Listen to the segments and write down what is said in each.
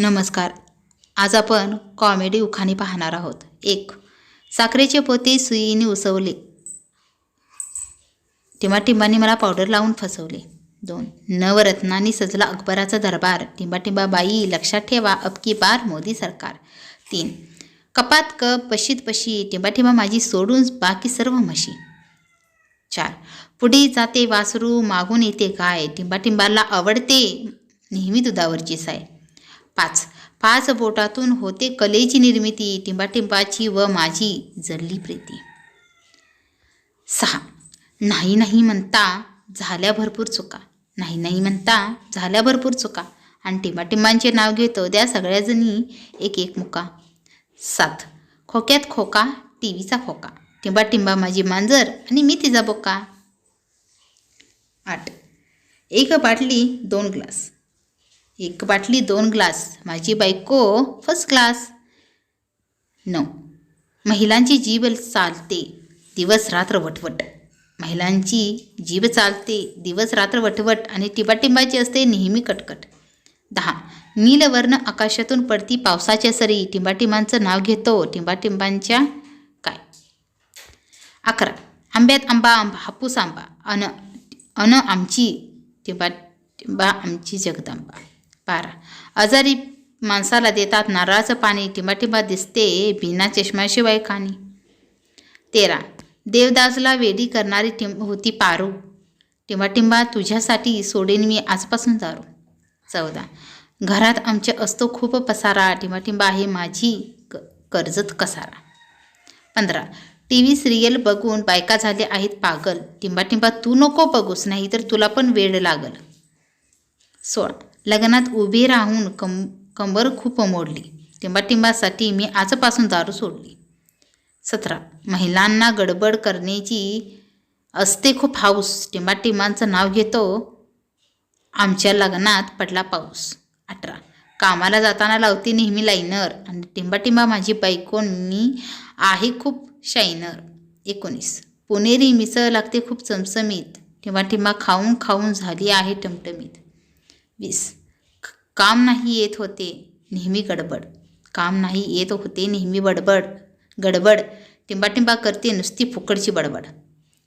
नमस्कार. आज आपण कॉमेडी उखाणी पाहणार आहोत. एक साखरेचे पोते सुईने उसवले. टिंबाटिंबांनी मला पावडर लावून फसवले. दोन नवरत्नांनी सजला अकबराचा दरबार. टिंबाटिंबा बाई लक्षात ठेवा अबकी बार मोदी सरकार. तीन कपात कप पशीत पशी टिंबाटिंबा माझी सोडून बाकी सर्व म्हशी. चार पुढे जाते वासरू मागून येते गाय. टिंबाटिंबाला आवडते नेहमी दुधावरची साय. पाच. पाच बोटातून होते कलेची निर्मिती टिंबाटिंबाची व माझी जडली प्रीती. सहा. नाही नाही म्हणता झाल्या भरपूर चुका. नाही नाही म्हणता झाल्या भरपूर चुका. आणि टिंबाटिंबांचे नाव घेतो त्या सगळ्याजणी एक एक मुका. सात. खोक्यात खोका टी व्हीचा खोका. टिंबाटिंबा माझी मांजर आणि मी तिचा बोका. आठ. एक बाटली दोन ग्लास. एक बाटली दोन ग्लास. माझी बायको फर्स्ट क्लास नऊ महिलांची जीभ चालते दिवस रात्र वटवट. महिलांची जीभ चालते दिवस रात्र वटवट आणि टिंबाटिंबाची असते नेहमी कटकट. दहा. नीलवर्ण आकाशातून पडती पावसाच्या सरी. टिंबाटिंबांचं नाव घेतो. टिंबाटिंबांच्या काय? अकरा. आंब्यात आंबा आंबा हापूस आंबा. अन अन आमची टिंबा टिंबा आमची जगदंबा. पारा. आजारी माणसाला देतात नारळाचं पाणी टिंबाटिंबा दिसते बिना चष्म्याशिवाय कानी तेरा. देवदासला वेडी करणारी टिंब होती पारू. टिंबाटिंबा तुझ्यासाठी सोडेन मी आजपासून दारू चौदा. घरात आमचे असतो खूप पसारा टिंबाटिंबा आहे माझी क कर्जत कसारा. पंधरा. टी व्ही सिरियल बघून बायका झाले आहेत पागल. टिंबाटिंबा तू नको बघूस नाही तर तुला पण वेळ लागल. सोळा. लग्नात उभी राहून कं कंबर खूप मोडली टिंबाटिंबासाठी मी आजपासून दारू सोडली. सतरा. महिलांना गडबड करण्याची असते खूप हाऊस. टिंबाटिंबांचं नाव घेतो आमच्या लग्नात पडला पाऊस. अठरा. कामाला जाताना लावते नेहमी लाईनर आणि टिंबाटिंबा माझी बायकोनी आहे खूप शायनर एकोणीस. पुणेरी मिसळ लागते खूप चमचमीत. टिंबाटिंबा खाऊन खाऊन झाली आहे टमटमीत. वीस. काम नाही येत होते नेहमी गडबड. काम नाही येत होते नेहमी बडबड. गडबड टिंबाटिंबा करते नुसती फुकटची बडबड.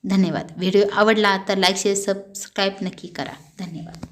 धन्यवाद. व्हिडिओ आवडला तर लाईक शेअर सबस्क्राईब नक्की करा. धन्यवाद.